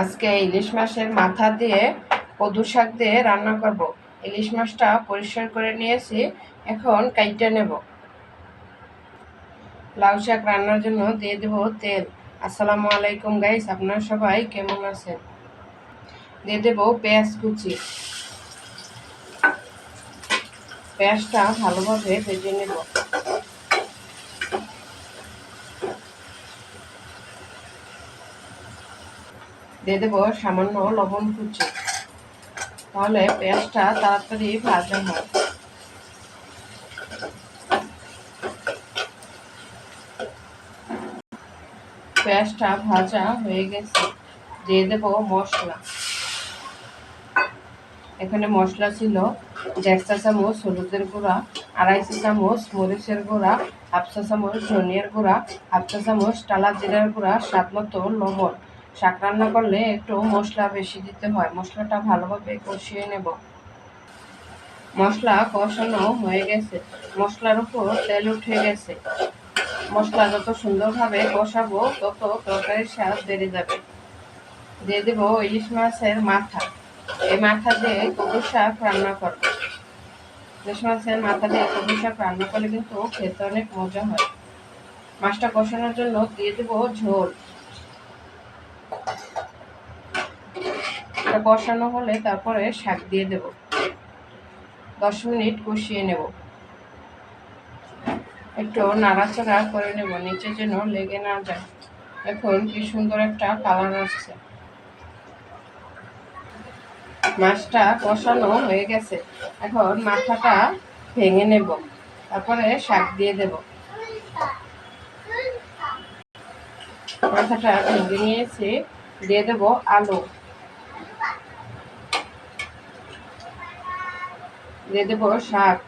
আজকে ইলিশ মাছের মাথা দিয়ে কদু শাক দিয়ে রান্না করব। ইলিশ মাছটা পরিষ্কার করে নিয়েছি, এখন কাইটে নেব। লাউ শাক রান্নার জন্য দিয়ে দেব তেল। আসসালামু আলাইকুম গাইস, আপনারা সবাই কেমন আছেন? দিয়ে দেব পেঁয়াজ কুচি। পেঁয়াজটা ভালোভাবে ভেজে নেব। দিয়ে দেবো সামান্য লবণ কুচি। তাহলে পেঁয়াজটা তাড়াতাড়ি ভাজা হয়। পেঁয়াজটা ভাজা হয়ে গেছে। দিয়ে দেবো মশলা। এখানে মশলা ছিল দেড় চা চামচ হলুদের গুঁড়া আড়াইশো চামচ মরিচের গুঁড়া, হাফ চা চামচ ধনিয়ার গুঁড়া, হাফ চা চামচ টালা জিরার গুঁড়া, স্বাদ মতো লবণ। শাক রান্না করলে একটু মশলা বেশি দিতে হয়। মশলাটা ভালোভাবে কষিয়ে নেব। মশলা কষানো হয়ে গেছে। মশলার উপর তেল উঠে গেছে। মশলা যত সুন্দরভাবে কষাবো, তত তরকারির স্বাদ বেড়ে যাবে। দিয়ে দেবো ইলিশ মাছের মাথা। এই মাথা দিয়ে কবুর শাক রান্না করব। ইলিশ মাছের মাথা দিয়ে কবুর শাক রান্না করলে কিন্তু খেতে অনেক মজা হয়। মাছটা কষানোর জন্য দিয়ে দেবো ঝোল। এটা কষানো হলে তারপরে শাক দিয়ে দেব। দশ মিনিট কষিয়ে নেব। একটু নাড়াচাড়া করে নেব, নিচে যেন লেগে না যায়। এখন কি সুন্দর একটা কালার আসছে। মাছটা কষানো হয়ে গেছে। এখন মাথাটা ভেঙে নেব। তারপরে শাক দিয়ে দেব। মাথাটা ভেঙে নিয়েছি। দিয়ে দেব আলু। দিয়ে দেব শাক।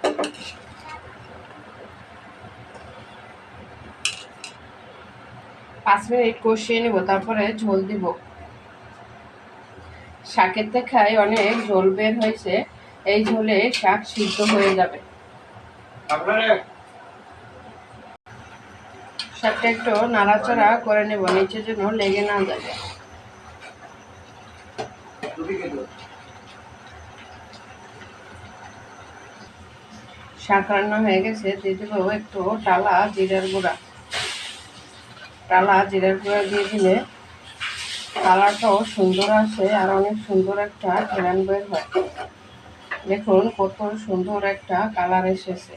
পাঁচ মিনিট কষিয়ে নেব তারপরে ঝোল দিব। শাকের দেখায় অনেক ঝোল বের হয়েছে এই ঝোলে শাক সিদ্ধ হয়ে যাবে। শাকটা একটু নাড়াচাড়া করে নেব নিচে যেন লেগে না যাবে শাক রান্না হয়ে গেছে, দিয়ে দেবো একটু টালা জিরার গুঁড়া। টালা জিরার গুঁড়া দিয়ে দিলে কালারটাও সুন্দর আসে আর অনেক সুন্দর একটা ঘেরান বের হয়। দেখুন কত সুন্দর একটা কালার এসেছে।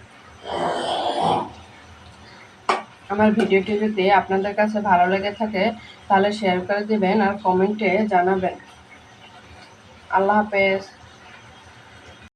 আমার ভিডিওটি যদি আপনাদের কাছে ভালো লেগে থাকে, তাহলে শেয়ার করে দেবেন আর কমেন্টে জানাবেন। আল্লাহ হাফেজ।